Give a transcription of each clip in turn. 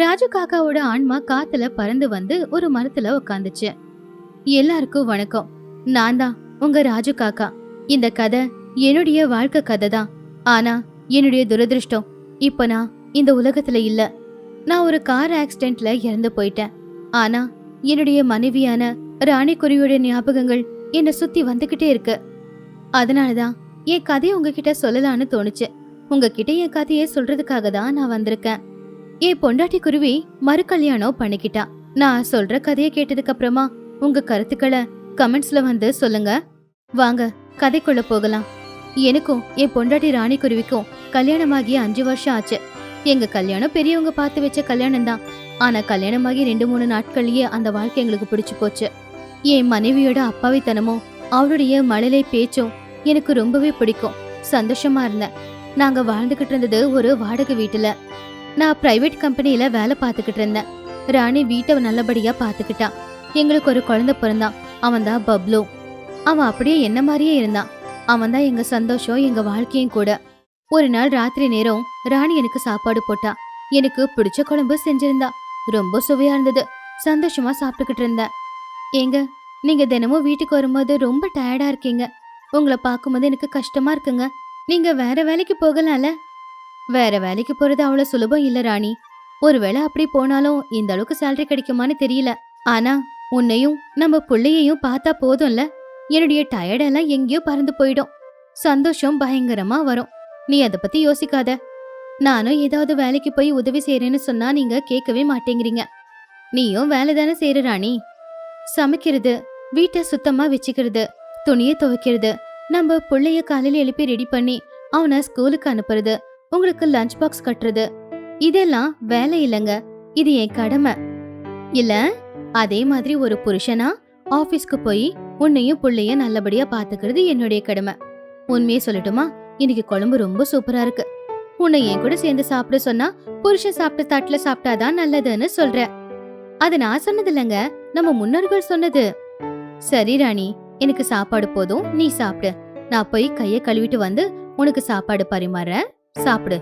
ராஜு காக்காவோட ஆன்மா காத்துல பறந்து வந்து ஒரு மரத்துல உட்காந்துச்சு எல்லாருக்கும் வணக்கம். நான் தான் உங்க ராஜு காக்கா. இந்த கதை என்னுடைய வாழ்க்கை கதை தான் ஆனா என்னுடைய துரதிருஷ்டம் இப்ப நான் இந்த உலகத்துல இல்ல. நான் ஒரு கார் ஆக்சிடென்ட்ல இறந்து போயிட்டேன். ஆனா என்னுடைய மனைவியான ராணிக்குருவியோட ஞாபகங்கள் என்னை சுத்தி வந்துகிட்டே இருக்கு. அதனாலதான் என் கதையை உங்ககிட்ட சொல்லலான்னு தோணுச்சு. உங்ககிட்ட என் கதையை சொல்றதுக்காக தான் நான் வந்திருக்கேன். என் பொண்டாட்டி குருவி மறு கல்யாணம் பண்ணிக்கிட்டா. நான் சொல்ற கதையை கேட்டதுக்கு அப்புறமா உங்க கருத்துக்களை கமெண்ட்ஸ்ல வந்து சொல்லுங்க. வாங்க கதைக்குள்ள போகலாம். எனக்கும் என் பொண்டாட்டி ராணி குருவிக்கும் கல்யாணமாகி அஞ்சு வருஷம் ஆச்சு. எங்க கல்யாணம் பெரியவங்க பார்த்து வச்ச கல்யாணம் தான் ஆனா கல்யாணமாகி ரெண்டு மூணு நாட்கள்லயே அந்த வாழ்க்கை எங்களுக்கு பிடிச்சு போச்சு. என் மனைவியோட அப்பாவித்தனமும் அவளுடைய மழலை பேச்சும் எனக்கு ரொம்பவே பிடிக்கும். சந்தோஷமா இருந்தேன். நாங்க வாழ்ந்துகிட்டு இருந்தது ஒரு வாடகை வீட்டுல. நான் பிரைவேட் கம்பெனியில் வேலை பார்த்துக்கிட்டு இருந்தேன். ராணி வீட்டை நல்லபடியா பார்த்துக்கிட்டான் எங்களுக்கு ஒரு குழந்தை பிறந்தான். அவன் தான் பப்ளு அவன் அப்படியே என்ன மாதிரியே இருந்தான். அவன் தான் எங்க சந்தோஷம் எங்க வாழ்க்கையும் கூட. ஒரு நாள் ராத்திரி நேரம் ராணி எனக்கு சாப்பாடு போட்டா. எனக்கு பிடிச்ச குழம்பு செஞ்சிருந்தா. ரொம்ப சுவையா இருந்தது. சந்தோஷமா சாப்பிட்டுக்கிட்டு இருந்தேன். ஏங்க நீங்க தினமும் வீட்டுக்கு வரும்போது ரொம்ப டயர்டா இருக்கீங்க. உங்களை பார்க்கும்போது எனக்கு கஷ்டமா இருக்குங்க. நீங்க வேற வேலைக்கு போகலாம்ல? வேற வேலைக்கு போறது அவ்வளவு சுலபம் இல்ல ராணி. ஒருவேளை அப்படி போனாலும் இந்த அளவுக்கு சேலரி கிடைக்குமான்னு தெரியல. ஆனா உன்னையும் நம்ம புள்ளையையும் பார்த்தா போதும்ல? என்னுடைய டயர்டெல்லாம் எங்கேயோ பறந்து போயிடும். சந்தோஷம் பயங்கரமா வரும். நீ அதை பத்தி யோசிக்காத. நானும் ஏதாவது வேலைக்கு போய் உதவி செய்யறேன்னு சொன்னா நீங்க கேட்கவே மாட்டேங்கிறீங்க. நீயும் வேலை தானே செய்யற ராணி. சமைக்கிறது வீட்டை சுத்தமா வச்சுக்கிறது துணியை துவைக்கிறது நம்ம புள்ளைய காலையில எழுப்பி ரெடி பண்ணி அவனை ஸ்கூலுக்கு அனுப்புறது உங்களுக்கு லஞ்ச் பாக்ஸ் கட்டுறது. இதெல்லாம் வேலை இல்லைங்க. இது என் கடமை. இல்ல அதே மாதிரி ஒரு புருஷனா ஆபீஸ்க்கு போய் உன்னையும் புள்ளைய நல்லபடியா பாத்துக்கிறது என்னுடைய கடமை. உண்மையை சொல்லட்டுமா? இன்னைக்கு குழம்பு ரொம்ப சூப்பரா இருக்கு. உன்னை என் கூட சேர்ந்து சாப்பிட சொன்னா புருஷன் சாப்பிட்ட தட்டுல சாப்பிட்டாதான் நல்லதுன்னு சொல்ற. அது நான் சொன்னது இல்லைங்க. நம்ம முன்னோர்கள் சொன்னது. சரி ராணி. எனக்கு சாப்பாடு போதும். நீ சாப்பிடு. நான் போய் கைய கழுவிட்டு வந்து உனக்கு சாப்பாடு பரிமாறேன். சாப்பிடு.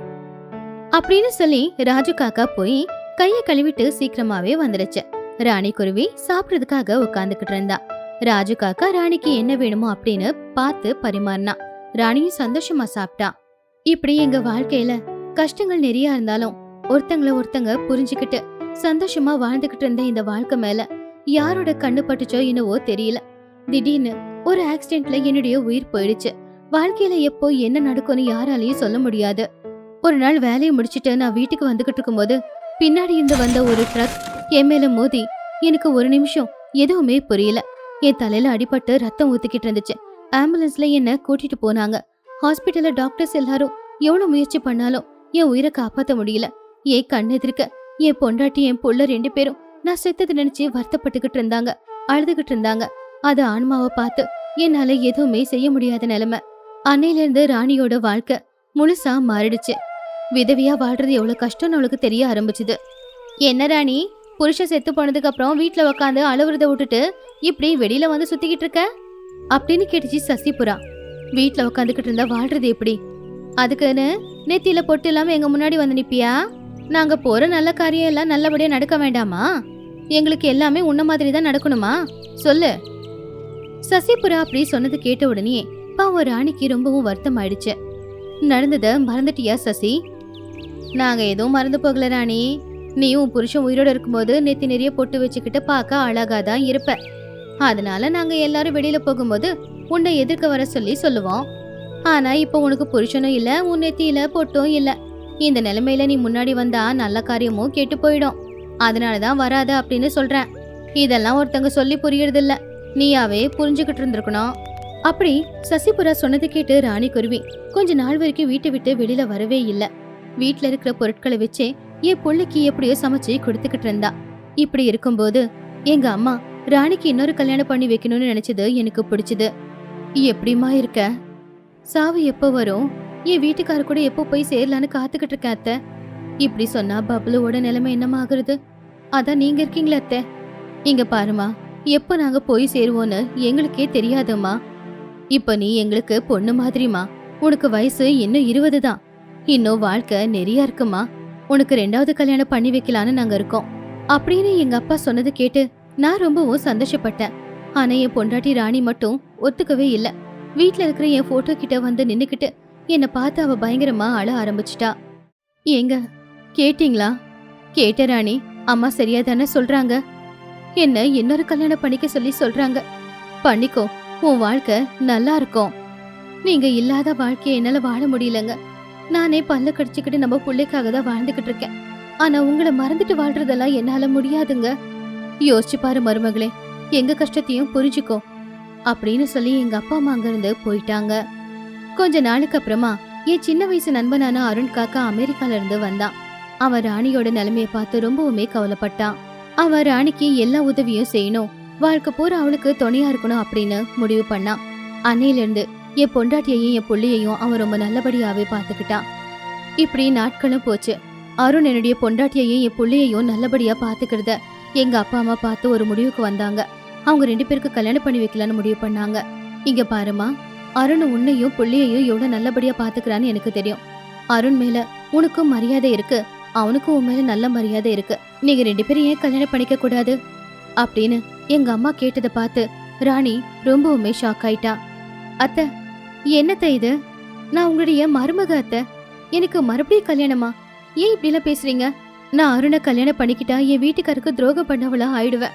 அப்படின்னு சொல்லி ராஜு காக்கா போய் கைய கழுவிட்டு சீக்கிரமாவே வந்துடுச்சு ராணி குருவி சாப்பிடுறதுக்காக உட்காந்துக்கிட்டு இருந்தா. ராஜு காக்கா ராணிக்கு என்ன வேணுமோ அப்படின்னு பார்த்து பரிமாறினா. ராணியும் சந்தோஷமா சாப்பிட்டா. இப்படி எங்க வாழ்க்கையில கஷ்டங்கள் நிறைய இருந்தாலும் ஒருத்தங்கள ஒருத்தங்க புரிஞ்சுக்கிட்டு சந்தோஷமா வாழ்ந்துகிட்டு இருந்த இந்த வாழ்க்கை மேல யாரோட கண்ணு பட்டுச்சோ என்னவோ தெரியல. திடீர்னு ஒரு ஆக்சிடென்ட்ல என்னுடைய உயிர் போயிடுச்சு. வாழ்க்கையில எப்போ என்ன நடக்கும்னு யாராலையும் சொல்ல முடியாது. ஒரு நாள் வேலையை முடிச்சிட்டு நான் வீட்டுக்கு வந்துகிட்டு இருக்கும்போது பின்னாடி இருந்து வந்த ஒரு ட்ரக் என் மேல மோதி எனக்கு ஒரு நிமிஷம் எதுவுமே புரியல. என் தலையில அடிபட்டு ரத்தம் ஊத்திக்கிட்டு இருந்துச்சு. ஆம்புலன்ஸ்ல என்ன கூட்டிட்டு போனாங்க. ஹாஸ்பிட்டல்ல டாக்டர்ஸ் எல்லாரும் எவ்வளவு முயற்சி பண்ணாலும் என் உயிரை காப்பாத்த முடியல. என் கண் எதிர்க்க என் பொண்டாட்டி என் புள்ள ரெண்டு பேரும் நான் செத்தது நினைச்சு வருத்தப்பட்டுக்கிட்டு இருந்தாங்க அழுதுகிட்டு இருந்தாங்க. அது ஆன்மாவை பார்த்து என்னால எதுவுமே செய்ய முடியாத நிலைமை. அன்னையிலேருந்து ராணியோட வாழ்க்கை முழுசா மாறிடுச்சு. விதவியா வாழ்றது எவ்வளவு கஷ்டம்னு அவளுக்கு தெரிய ஆரம்பிச்சுது. என்ன ராணி புருஷன் செத்து போனதுக்கு அப்புறம் வீட்ல உக்காந்து அழுவுறத விட்டுட்டு இப்படி வெளியில வந்து சுத்திக்கிட்டு இருக்க? அப்படின்னு கேட்டுச்சு சசிபுரா. வீட்டில் உக்காந்துக்கிட்டு இருந்தா வாழ்றது எப்படி? அதுக்குன்னு நெத்தியில பொட்டு இல்லாம எங்க முன்னாடி வந்து நிப்பியா? நாங்க போற நல்ல காரியம் எல்லாம் நல்லபடியா நடக்க வேண்டாமா? எங்களுக்கு எல்லாமே உன்ன மாதிரி தான் நடக்கணுமா? சொல்லு. சசிபுரா அப்படி சொன்னது கேட்ட உடனே பாவம் ராணிக்கு ரொம்பவும் வருத்தம் ஆயிடுச்சு நடந்ததை மறந்துட்டியா சசி? நாங்கள் எதுவும் மறந்து போகல ராணி. நீயும் உன் புருஷன் உயிரோடு இருக்கும்போது நெத்தி நிறைய பொட்டு வச்சுக்கிட்டு பார்க்க அழகாக தான் இருப்ப. அதனால நாங்கள் எல்லாரும் வெளியில் போகும்போது உன்னை எதிர்க்க வர சொல்லி சொல்லுவோம். ஆனால் இப்போ உனக்கு புருஷனும் இல்லை உன் நெத்தியில் பொட்டும் இல்லை. இந்த நிலைமையில நீ முன்னாடி வந்தா நல்ல காரியமும் கெட்டு போயிடும். அதனால தான் வராத அப்படின்னு சொல்கிறேன் இதெல்லாம் ஒருத்தங்க சொல்லி புரியறதில்ல. நீயாவே புரிஞ்சுக்கிட்டு இருந்திருக்கணும். அப்படி சசிபுரா சொன்னது கேட்டு ராணி குருவி கொஞ்ச நாள் வரைக்கும் வீட்டை விட்டு வெளியில வரவே இல்ல. வீட்டுல இருக்கிற பொருட்களை வச்சே என் புள்ளைக்கு எப்படியோ சமைச்சு கொடுத்துக்கிட்டு இருந்தா. இப்படி இருக்கும்போது எங்க அம்மா ராணிக்கு இன்னொரு கல்யாணம் பண்ணி வைக்கணும்னு நினைச்சது எனக்கு பிடிச்சது. எப்படிமா இருக்க? சாவு எப்போ வரும்? என் வீட்டுக்கார கூட எப்போ போய் சேரலான்னு காத்துக்கிட்டு இருக்கேன் அத்தை. இப்படி சொன்னா பப்ளுவோட நிலைமை என்னமா ஆகுறது? அதான் நீங்க இருக்கீங்களா அத்தை. இங்க பாருமா எப்போ நாங்க போய் சேருவோன்னு எங்களுக்கே தெரியாதம்மா. இப்ப நீ எங்களுக்கு பொண்ணு மாதிரிமா உனக்கு வயசு இன்னும் இருபது தான். இன்னும் வாழ்க்கை நிறைய இருக்குமா உனக்கு ரெண்டாவது கல்யாணம் பண்ணி வைக்கலான்னு நாங்க இருக்கோம். அப்படின்னு எங்க அப்பா சொன்னது கேட்டு நான் ரொம்பவும் சந்தோஷப்பட்டேன். ஆனா என் பொண்டாட்டி ராணி மட்டும் ஒத்துக்கவே இல்ல. வீட்ல இருக்கிற என் போட்டோ கிட்ட வந்து நின்னுக்கிட்டு என்னை பார்த்து அவ பயங்கரமா அழ ஆரம்பிச்சிட்டா. ஏங்க கேட்டீங்களா? கேட்ட ராணி அம்மா சரியா தானே சொல்றாங்க? என்ன இன்னொரு கல்யாணம் பண்ணிக்க சொல்லி சொல்றாங்க. பண்ணிக்கோ உன் வாழ்க்கை நல்லா இருக்கும். நீங்க இல்லாத வாழ்க்கையை என்னால வாழ முடியலங்க. நானே பல்ல கடிச்சுக்கிட்டு நம்ம பிள்ளைக்காக தான் வாழ்ந்துகிட்டு இருக்கேன். ஆனா உங்களை மறந்துட்டு வாழ்றதெல்லாம் என்னால முடியாதுங்க. யோசிச்சு பாரு மருமகளே எங்க கஷ்டத்தையும் புரிஞ்சுக்கோ. அப்படின்னு சொல்லி எங்க அப்பா அம்மா அங்கிருந்து போயிட்டாங்க. கொஞ்ச நாளுக்கு அப்புறமா என் சின்ன வயசு நண்பனான அருண் காக்கா அமெரிக்கால இருந்து வந்தான். அவன் ராணியோட நிலைமைய பார்த்து ரொம்பவுமே கவலைப்பட்டான். அவன் ராணிக்கு எல்லா உதவியும் செய்யணும். வாழ்க்கை பூரா அவளுக்கு துணையா இருக்கணும் அப்படின்னு முடிவு பண்ணான் அன்னையில இருந்து என் பொண்டாட்டியையும் என் புள்ளியையும் அவன் ரொம்ப நல்லபடியாவே பார்த்துக்கிட்டான் இப்படி நாட்களும் போச்சு. அருண் என்னுடைய பொண்டாட்டியையும் என் புள்ளியையும் நல்லபடியா பாத்துக்கிறத எங்க அப்பா அம்மா பார்த்து ஒரு முடிவுக்கு வந்தாங்க. அவங்க ரெண்டு பேருக்கு கல்யாணம் பண்ணி வைக்கலான்னு முடிவு பண்ணாங்க. இங்க பாருமா அருண் உன்னையும் புள்ளியையும் எவ்வளவு நல்லபடியா பாத்துக்கிறான்னு எனக்கு தெரியும். அருண் மேல உனக்கும் மரியாதை இருக்கு. அவனுக்கும் உன் மேல நல்ல மரியாதை இருக்கு. நீங்க ரெண்டு பேரும் ஏன் கல்யாணம் பண்ணிக்க கூடாது? அப்படின்னு எங்க அம்மா கேட்டதை பார்த்து ராணி ரொம்பவுமே ஷாக் ஆயிட்டா. அத்த என்னத்த இது? நான் உங்களுடைய மருமக அத்த. எனக்கு மறுபடியும் கல்யாணமா? ஏன் இப்படிலாம் பேசுறீங்க? நான் அருணை கல்யாணம் பண்ணிக்கிட்டா என் வீட்டுக்காருக்கு துரோகம் பண்ணவளா ஆயிடுவேன்.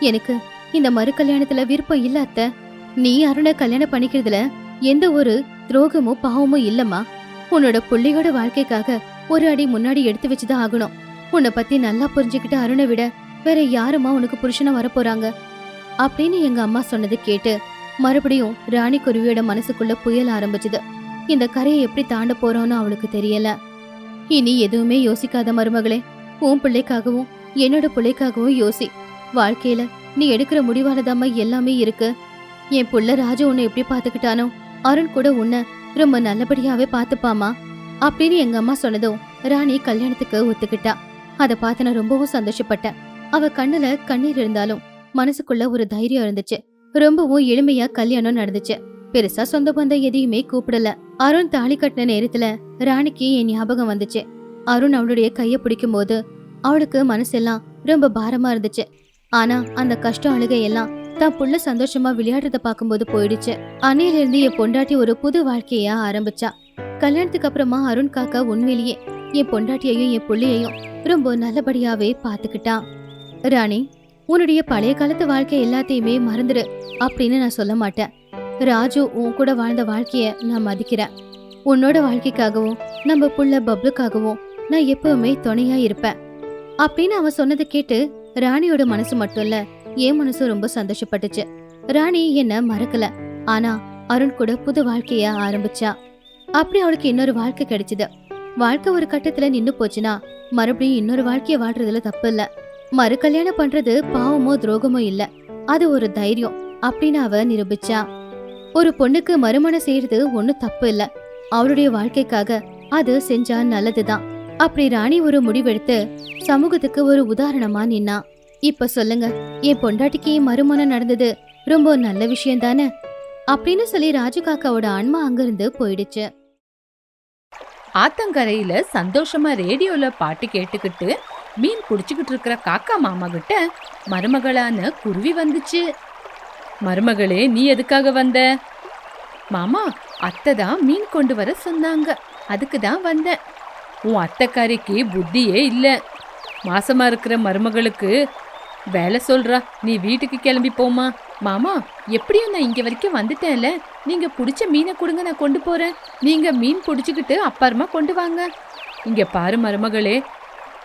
எனக்கு இந்த மறு கல்யாணத்துல விருப்பம் இல்ல அத்தை. நீ அருணை கல்யாணம் பண்ணிக்கிறதுல எந்த ஒரு துரோகமும் பாவமும் இல்லம்மா. உன்னோட புள்ளையோட வாழ்க்கைக்காக ஒரு அடி முன்னாடி எடுத்து வச்சுதான் ஆகணும். உன்னை பத்தி நல்லா புரிஞ்சுக்கிட்டு அருணை விட வேற யாருமா உனக்கு புருஷனா வரப்போறாங்க? அப்படின்னு எங்க அம்மா சொன்னது கேட்டு மறுபடியும் ராணி குருவியோட மனசுக்குள்ள புயல் ஆரம்பிச்சது. இந்த கரையை எப்படி தாண்ட போறோம்னு அவளுக்கு தெரியல. இனி எதுவுமே யோசிக்காத மருமகளே உன் பிள்ளைக்காகவும் என்னோட பிள்ளைக்காகவும் யோசி. வாழ்க்கையில நீ எடுக்கிற முடிவாலதாம எல்லாமே இருக்கு. என் புள்ள ராஜு உன்னை எப்படி பாத்துக்கிட்டானோ அருண் கூட உன்னை ரொம்ப நல்லபடியாவே பாத்துப்பாமா அப்படின்னு எங்க அம்மா சொன்னதும் ராணி கல்யாணத்துக்கு ஒத்துக்கிட்டா. அதை பார்த்து நான் ரொம்பவும் சந்தோஷப்பட்டேன். அவ கண்ணுல கண்ணீர் இருந்தாலும் மனசுக்குள்ள ஒரு தைரியம் இருந்துச்சு. ரொம்பவும் எளிமையா கல்யாணம் நடந்துச்சு. பெருசா சொந்த பந்தம் எதையுமே கூப்பிடல. அருண் தாலி கட்டின நேரத்துல ராணிக்கு என் ஞாபகம் வந்துச்சு. அருண் அவளுடைய கைய பிடிக்கும் போது அவளுக்கு மனசெல்லாம் ரொம்ப பாரமா இருந்துச்சு. ஆனா அந்த கஷ்டம் அழுகை எல்லாம் தான் புள்ள சந்தோஷமா விளையாடுறத பார்க்கும்போது போயிடுச்சு. அன்னையில இருந்து என் பொண்டாட்டி ஒரு புது வாழ்க்கைய ஆரம்பிச்சா. கல்யாணத்துக்கு அப்புறமா அருண் காக்கா உண்மையிலேயே என் பொண்டாட்டியையும் என் புள்ளையையும் ரொம்ப நல்லபடியாவே பாத்துக்கிட்டான் ராணி உன்னுடைய பழைய காலத்து வாழ்க்கை எல்லாத்தையுமே மறந்துடு அப்படின்னு நான் சொல்ல மாட்டேன். ராஜு உன் கூட வாழ்ந்த வாழ்க்கைய நான் மதிக்கிறேன். உன்னோட வாழ்க்கைக்காகவும் நம்ம புள்ள பப்ளுக்காகவும் நான் எப்பவுமே துணையா இருப்பேன். அப்படின்னு அவன் சொன்னதை கேட்டு ராணியோட மனசு மட்டும் இல்ல என் மனசும் ரொம்ப சந்தோஷப்பட்டுச்சு. ராணி என்ன மறக்கல. ஆனா அருண் கூட புது வாழ்க்கைய ஆரம்பிச்சா. அப்படி அவளுக்கு இன்னொரு வாழ்க்கை கிடைச்சது. வாழ்க்கை ஒரு கட்டத்துல நின்னு போச்சுன்னா மறுபடியும் இன்னொரு வாழ்க்கைய வாழ்றதுல தப்பு இல்லை. மறு கல்யாணம் பண்றது பாவமோ துரோகமோ இல்ல. அது ஒரு தைரியம். அப்படின்னு அவ நிரூபிச்சா. ஒரு பொண்ணுக்கு மறுமணம் செய்யறது ஒன்னும் தப்பு இல்ல. அவளுடைய வாழ்க்கைக்காக அது செஞ்சா நல்லதுதான். அப்படி ராணி ஒரு முடிவெடுத்து சமூகத்துக்கு ஒரு உதாரணமா நின்னா. இப்ப சொல்லுங்க என் பொண்டாட்டிக்கு மறுமணம் நடந்தது ரொம்ப நல்ல விஷயம் தானே அப்படின்னு சொல்லி ராஜுகாக்காவோட ஆன்மா அங்கிருந்து போயிடுச்சு. ஆத்தங்கரையில சந்தோஷமா ரேடியோல பாட்டு கேட்டுக்கிட்டு மீன் புடிச்சுக்கிட்டு இருக்கிற காக்கா மாமா கிட்ட மருமகளான குருவி வந்துச்சு. மருமகளே நீ எதுக்காக வந்த? மாமா அத்தை தான் மீன் கொண்டு வர சொன்னாங்க. அதுக்கு தான் வந்தேன். உன் அத்தைக்காரிக்கு புத்தியே இல்லை. மாசமா இருக்கிற மருமகளுக்கு வேலை சொல்றா. நீ வீட்டுக்கு கிளம்பி போமா மாமா எப்படியும் நான் இங்க வரைக்கும் வந்துட்டேன்ல. நீங்க பிடிச்ச மீனை கொடுங்க நான் கொண்டு போறேன். நீங்க மீன் பிடிச்சிக்கிட்டு அப்புறமா கொண்டு வாங்க. இங்க பாரு மருமகளே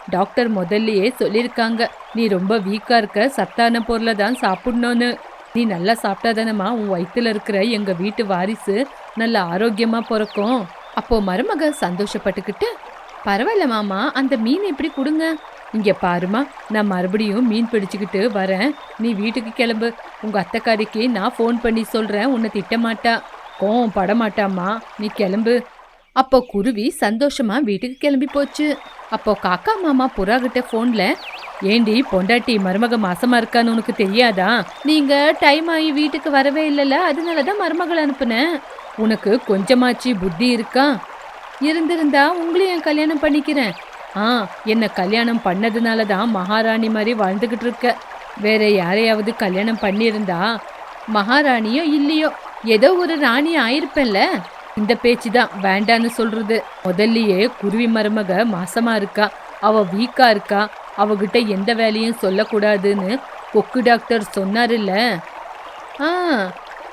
டாக்டர் முதல்லயே சொல்லியிருக்காங்க நீ ரொம்ப வீக்கா இருக்க சத்தான பொருளை தான் சாப்பிடணும்னு. நீ நல்லா சாப்பிட்டாதானம்மா உன் வயிற்றுல இருக்கிற எங்க வீட்டு வாரிசு நல்ல ஆரோக்கியமா பிறக்கும். அப்போ மருமக சந்தோஷப்பட்டுக்கிட்டு பரவாயில்ல மாமா அந்த மீன் எப்படி கொடுங்க? இங்க பாருமா நான் மறுபடியும் மீன் பிடிச்சுக்கிட்டு வரேன். நீ வீட்டுக்கு கிளம்பு. உங்க அத்தைக்காரிக்கு நான் ஃபோன் பண்ணி சொல்றேன். உன்னை திட்டமாட்டா. கோவம் படமாட்டாம்மா. நீ கிளம்பு. அப்போ குருவி சந்தோஷமா வீட்டுக்கு கிளம்பி போச்சு. அப்போ காக்கா மாமா புறா கிட்ட ஏண்டி பொண்டாட்டி மருமக மாசமா இருக்கான்னு உனக்கு தெரியாதா? நீங்க டைம் ஆகி வீட்டுக்கு வரவே இல்லைல்ல அதனால தான் மருமகள் அனுப்புனேன். உனக்கு கொஞ்சமாச்சு புத்தி இருக்கா? இருந்திருந்தா உங்களையும் கல்யாணம் பண்ணிக்கிறேன். ஆ என்ன கல்யாணம் பண்ணதுனால தான் மகாராணி மாதிரி வாழ்ந்துகிட்டு இருக்க. வேற யாரையாவது கல்யாணம் பண்ணியிருந்தா மகாராணியோ இல்லையோ ஏதோ ஒரு ராணி ஆயிருப்பேன்ல. இந்த பேச்சு தான் வேண்டான்னு சொல்றது. முதல்லயே குருவி மருமக மாசமா இருக்கா? அவ வீக்கா இருக்கா? அவகிட்ட எந்த வேலையும் சொல்லக்கூடாதுன்னு கொக்கு டாக்டர் சொன்னாருல்ல? ஆ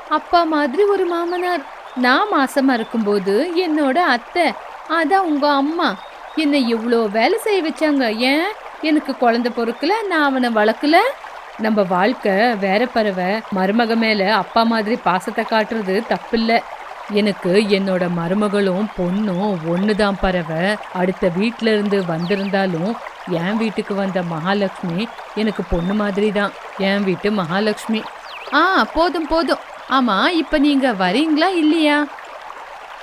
அப்பா மாதிரி ஒரு மாமனார். நான் மாசமா இருக்கும்போது என்னோட அத்தை அதான் உங்க அம்மா. என்னை எவ்வளோ வேலை செய்ய வச்சாங்க ஏன்? எனக்கு குழந்த பொறுக்கல நான் அவனை வளர்க்கல. நம்ம வாழ்க்கை வேற பறவை. மருமக மேல அப்பா மாதிரி பாசத்தை காட்டுறது தப்பில்லை. எனக்கு என்னோட மருமகளும் பொண்ணும் ஒண்ணுதான் பறவை அடுத்த வீட்ல இருந்து வந்திருந்தாலும் என் வீட்டுக்கு வந்த மகாலட்சுமி எனக்கு பொண்ணு மாதிரி தான் என் வீட்டு மகாலட்சுமி. ஆ போதும் போதும். ஆமா இப்ப நீங்க வரீங்களா இல்லையா?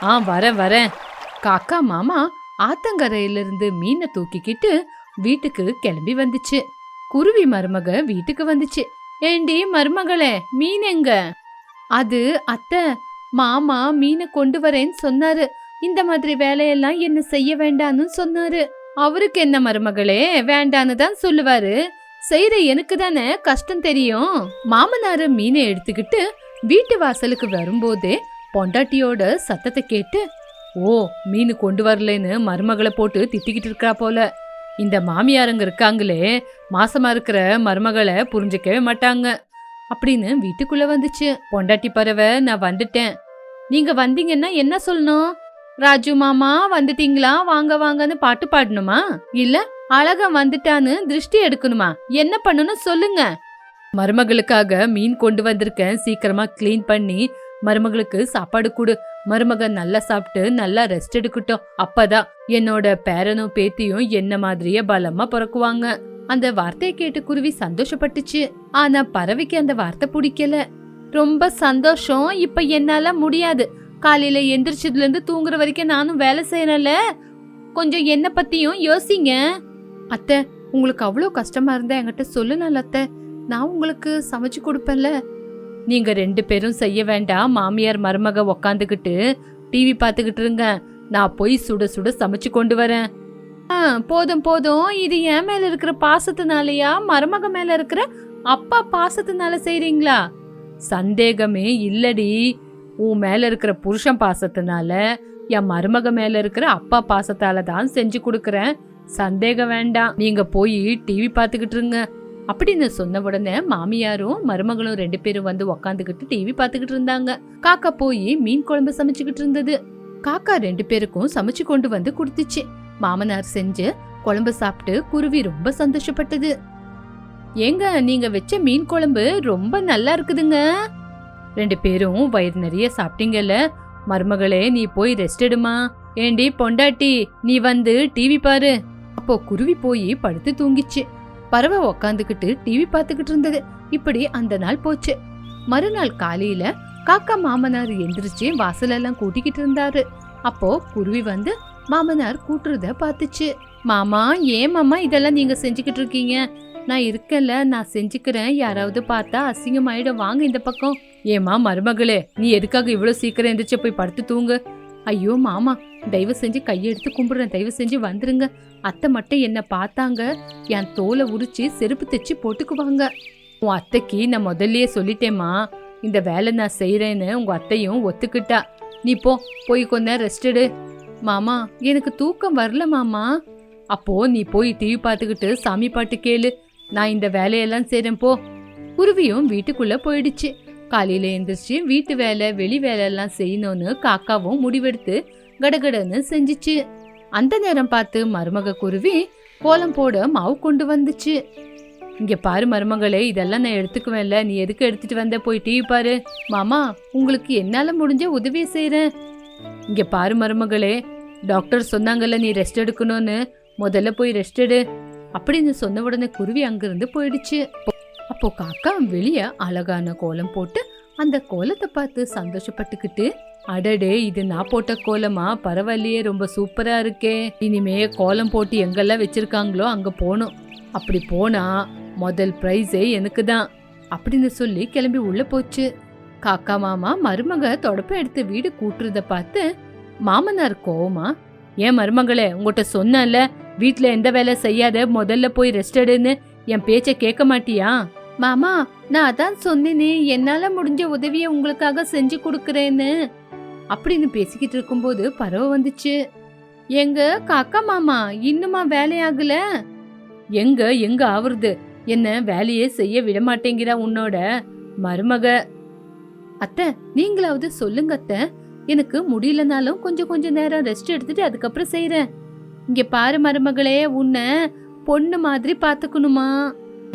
ஆ வரேன் வரேன். காக்கா மாமா ஆத்தங்கரையிலிருந்து மீனை தூக்கிக்கிட்டு வீட்டுக்கு கிளம்பி வந்துச்சு. குருவி மருமக வீட்டுக்கு வந்துச்சு. ஏண்டி மருமகளே மீன் எங்க? அது அத்தை மாமா மீனை கொண்டு வரேன்னு சொன்னாரு. இந்த மாதிரி வேலையெல்லாம் என்ன செய்ய வேண்டான்னு சொன்னாரு. அவருக்கு என்ன மருமகளே வேண்டான்னு தான் சொல்லுவாரு. செய்யற எனக்கு தானே கஷ்டம் தெரியும். மாமனாரு மீனை எடுத்துக்கிட்டு வீட்டு வாசலுக்கு வரும்போதே பொண்டாட்டியோட சத்தத்தை கேட்டு ஓ மீன் கொண்டு வரலைன்னு மருமகளை போட்டு திட்டிக்கிட்டு இருக்கா போல. இந்த மாமியாருங்க இருக்காங்களே மாசமா இருக்கிற மருமகளை புரிஞ்சுக்கவே மாட்டாங்க. அப்படின்னு வீட்டுக்குள்ள வந்துச்சு. பொண்டாட்டி பறவை நான் வந்துட்டேன். நீங்க வந்தீங்கன்னா என்ன சொல்லணும்? ராஜு மாமா வந்துட்டீங்களா? வாங்க வாங்கன்னு பாட்டு பாடணுமா? இல்ல அழகா வந்துட்டான்னு திருஷ்டி எடுக்கணுமா? என்ன பண்ணணும் சொல்லுங்க. மருமகளுக்காக மீன் கொண்டு வந்திருக்கேன். சீக்கிரமா கிளீன் பண்ணி மருமகளுக்கு சாப்பாடு கொடு. மருமக நல்லா சாப்பிட்டு நல்லா ரெஸ்ட் எடுக்கட்டும். அப்பதான் என்னோட பேரனும் பேத்தியும் என்ன மாதிரியே பலமா பிறக்குவாங்க. அந்த வார்த்தையை கேட்டு குருவி சந்தோஷப்பட்டுச்சு. ஆனா பறவைக்கு அந்த வார்த்தை பிடிக்கல. ரொம்ப சந்தோஷம். இப்ப என்னால முடியாது. காலையில எந்திரிச்சதுல இருந்து தூங்குற வரைக்கும் நானும் வேலை செய்யணும்ல கொஞ்சம் என்ன பத்தியும் யோசிங்க. அத்தை உங்களுக்கு அவ்வளோ கஷ்டமா இருந்தா என்கிட்ட சொல்லுனால அத்தை. நான் உங்களுக்கு சமைச்சு கொடுப்பேன்ல. நீங்க ரெண்டு பேரும் செய்ய வேண்டாம். மாமியார் மருமக உக்காந்துக்கிட்டு டிவி பார்த்துக்கிட்டு இருங்க. நான் போய் சுட சுட சமைச்சு கொண்டு வரேன். ஆ, போதும் போதும். இது என் மேல இருக்கிற பாசத்தினாலயா? மருமக மேல இருக்கிற அப்பா பாசத்தினால செய்றீங்களா? சந்தேகமே இல்லடி. உன் மேல இருக்கிற புருஷன் பாசத்தினால என் மருமக மேல இருக்கிற அப்பா பாசத்தால தான் செஞ்சு கொடுக்கறேன். சந்தேகம் வேண்டாம். நீங்க போய் டிவி பார்த்துக்கிட்டு இருங்க. அப்படின்னு சொன்ன உடனே மாமியாரும் மருமகளும் ரெண்டு பேரும் வந்து உக்காந்துக்கிட்டு டிவி பார்த்துக்கிட்டு இருந்தாங்க. காக்கா போய் மீன் குழம்பு சமைச்சுக்கிட்டு இருந்தது. காக்கா ரெண்டு பேருக்கும் சமைச்சு கொண்டு வந்து கொடுத்துச்சு. மாமனார் செஞ்சு குழம்பு சாப்பிட்டு குருவி ரொம்ப சந்தோஷப்பட்டது. ஏங்க நீங்க வச்ச மீன் குழம்பு ரொம்ப நல்லா இருக்குதுங்க. ரெண்டு பேரும் வயிறு நிறைய சாப்பிட்டீங்கல்ல. மருமகளே நீ போய் ரெஸ்ட் எடுமா. ஏண்டி பொண்டாட்டி நீ வந்து டிவி பாரு. அப்போ குருவி போய் படுத்து தூங்கிச்சு. பறவை உக்காந்துக்கிட்டு டிவி பார்த்துக்கிட்டு இருந்தது. இப்படி அந்த நாள் போச்சு. மறுநாள் காலையில காக்கா மாமனார் எந்திரிச்சு வாசலெல்லாம் கூட்டிக்கிட்டு இருந்தாரு. அப்போ குருவி வந்து மாமனார் கூட்டுறத பார்த்துச்சு. மாமா ஏன் மாமா இதெல்லாம் நீங்க செஞ்சுக்கிட்டு இருக்கீங்க? நான் இருக்கேன்ல நான் செஞ்சுக்கிறேன். யாராவது பார்த்தா அசிங்கமாயிடும். வாங்க இந்த பக்கம். ஏமா மருமகளே நீ எதுக்காக இவ்வளோ சீக்கிரம் எந்திரிச்சு போய் படுத்து தூங்கு? ஐயோ மாமா தயவு செஞ்சு கையெடுத்து கும்பிடுறேன். தயவு செஞ்சு வந்துருங்க. அத்தை மட்டும் என்னை பார்த்தாங்க. என் தோலை உரிச்சு செருப்பு தைச்சு போட்டுக்குவாங்க. உன் அத்தைக்கு நான் முதல்லயே சொல்லிட்டேம்மா இந்த வேலை நான் செய்கிறேன்னு உங்கள் அத்தையும் ஒத்துக்கிட்டா. நீ போ போய் கொஞ்ச ரெஸ்ட் எடு. மாமா எனக்கு தூக்கம் வரல மாமா. அப்போ நீ போய் டிவி பார்த்துக்கிட்டு சாமி பாட்டு கேளு. நான் இந்த வேலையெல்லாம் செய்றேன் போ. குருவியும் வீட்டுக்குள்ள போயிடுச்சு. காலையில எந்திரிச்சு வீட்டு வேலை வெளி வேலை எல்லாம் செய்யணும்னு காக்காவும் முடிவெடுத்து கடகடன்னு செஞ்சுச்சு. அந்த நேரம் பார்த்து மருமக குருவி கோலம் போட மாவு கொண்டு வந்துச்சு. இங்க பாரு மருமகளே இதெல்லாம் நான் எடுத்துக்குவேன்ல. நீ எதுக்கு எடுத்துட்டு வந்த? போய் டிவி பாரு. மாமா உங்களுக்கு என்னால முடிஞ்ச உதவி செய்யறேன் இங்க பாரு மருமகளே டாக்டர் சொன்னாங்கல்ல நீ ரெஸ்ட் எடுக்கணும்னு. முதல்ல போய் ரெஸ்ட் எடு. அப்படின்னு சொன்ன உடனே குருவி அங்கிருந்து போயிடுச்சு. அப்போ காக்கா வெளியே அழகான கோலம் போட்டு அந்த கோலத்தை பார்த்து சந்தோஷப்பட்டுக்கிட்டு அடடே இது நான் போட்ட கோலமா? பரவாயில்லையே ரொம்ப சூப்பரா இருக்கே. இனிமே கோலம் போட்டு எங்கெல்லாம் வச்சிருக்காங்களோ அங்க போகணும் அப்படி போனா முதல் பிரைஸே எனக்கு தான் அப்படின்னு சொல்லி கிளம்பி உள்ள போச்சு. காக்கா மாமா மருமக தொடப்ப எடுத்து வீடு கூட்டுறத பார்த்து மாமனார் கோவமா ஏன் மருமகளே உங்ககிட்ட சொன்னேன்ல வீட்ல எந்த வேலை செய்யாத முதல்ல போய் ரெஸ்ட் எடுன்னு என் பேச்ச கேட்க மாட்டியா? மாமா நான் அதான் சொன்னேனே என்னால முடிஞ்ச உதவியை உங்களுக்காக செஞ்சு கொடுக்கறேன்னு. அப்படின்னு பேசிக்கிட்டு இருக்கும்போது பறவை வந்துச்சு. எங்க காக்கா மாமா இன்னுமா வேலையாகல? எங்க எங்க ஆவறது? என்ன வேலையே செய்ய விட மாட்டேங்கிறா உன்னோட மருமக. அத்தை நீங்களாவது சொல்லுங்க அத்தை. எனக்கு முடியலனாலும் கொஞ்சம் கொஞ்ச நேரம் ரெஸ்ட் எடுத்துட்டு அதுக்கப்புறம் செய்கிறேன் இங்க பாரு மருமகளே உன்னை பொண்ணு மாதிரி பாத்துக்கணுமா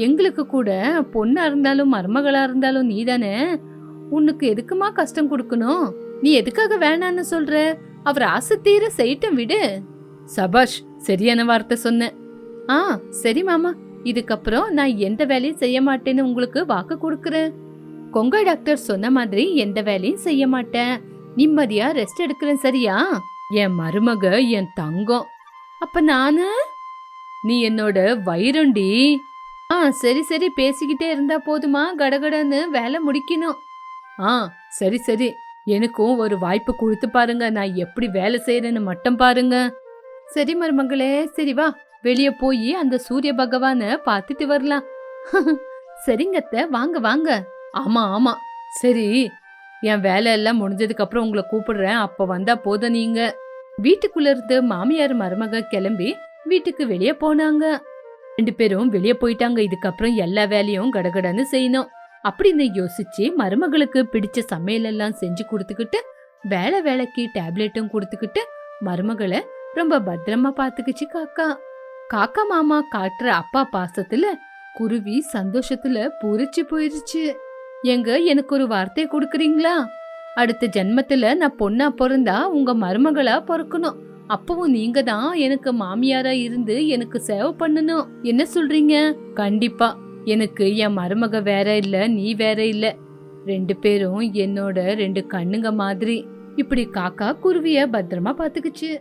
எங்களுக்கு கூட பொண்ணா இருந்தாலும் மருமகளா இருந்தாலும் நீதானே? உனக்கு எதுக்குமா கஷ்டம் கொடுக்கணும்? நீ எதுக்காக வேணான்னு சொல்ற? அவர் ஆசை தீர செய்யட்டும் விடு. சபாஷ் சரியான வார்த்தை சொன்ன. ஆ சரி மாமா. இதுக்கப்புறம் நான் எந்த வேலையும் செய்ய மாட்டேன்னு உங்களுக்கு வாக்கு கொடுக்குறேன். கொங்கை டாக்டர் சொன்ன மாதிரி எந்த வேலையும் செய்ய மாட்டேன். நிம்மதியா ரெஸ்ட் எடுக்கிறேன் சரியா? என் மருமக என் தங்கம். அப்ப நானு? நீ என்னோட வைரண்டி. ஆ சரி சரி பேசிக்கிட்டே இருந்தா போதுமா? கடகடன்னு வேலை முடிக்கணும். ஆ சரி சரி. எனக்கும் ஒரு வாய்ப்பு கொடுத்து பாருங்க. நான் எப்படி வேலை செய்யறேன்னு மட்டும் பாருங்க. சரி மருமகளே சரி வா. வெளிய போய் அந்த சூரிய பகவான பார்த்துட்டு வரலாம். சரிங்கத்த வாங்க வாங்க. ஆமா ஆமா. சரி. என் வேலை எல்லாம் முடிஞ்சதுக்கு அப்புறம் உங்களை கூப்பிடுறேன். அப்ப வந்தா போதும் நீங்க. வீட்டுக்குள்ள இருந்து மாமியார் மருமக கிளம்பி வீட்டுக்கு வெளியே போனாங்க. ரெண்டு பேரும் வெளியே போயிட்டாங்க. இதுக்கப்புறம் எல்லா வேலையும் கடகடன்னு செய்யணும். அப்படின்னு யோசிச்சு மருமகளுக்கு பிடிச்ச சமையல் எல்லாம் செஞ்சு கொடுத்துக்கிட்டு வேலை வேலைக்கு டேப்லெட்டும் கொடுத்துக்கிட்டு மருமகளை ரொம்ப பத்திரமா பாத்துக்குச்சு காக்கா. காக்கா மாமா காட்டுற அப்பா பாசத்துல குருவி சந்தோஷத்துல பூரிச்சு போயிருச்சு. எங்க எனக்கு ஒரு வார்த்தை கொடுக்குறீங்களா? அடுத்த ஜென்மத்துல நான் பொண்ணா பிறந்தா உங்க மருமகளா பிறக்கணும். அப்பவும் நீங்க தான் எனக்கு மாமியாரா இருந்து எனக்கு சேவை பண்ணணும். என்ன சொல்றீங்க? கண்டிப்பா. எனக்கு என் மருமக வேற இல்ல நீ வேற இல்ல. ரெண்டு பேரும் என்னோட ரெண்டு கண்ணுங்க மாதிரி. இப்படி காக்கா குருவிய பத்திரமா பாத்துக்குச்சு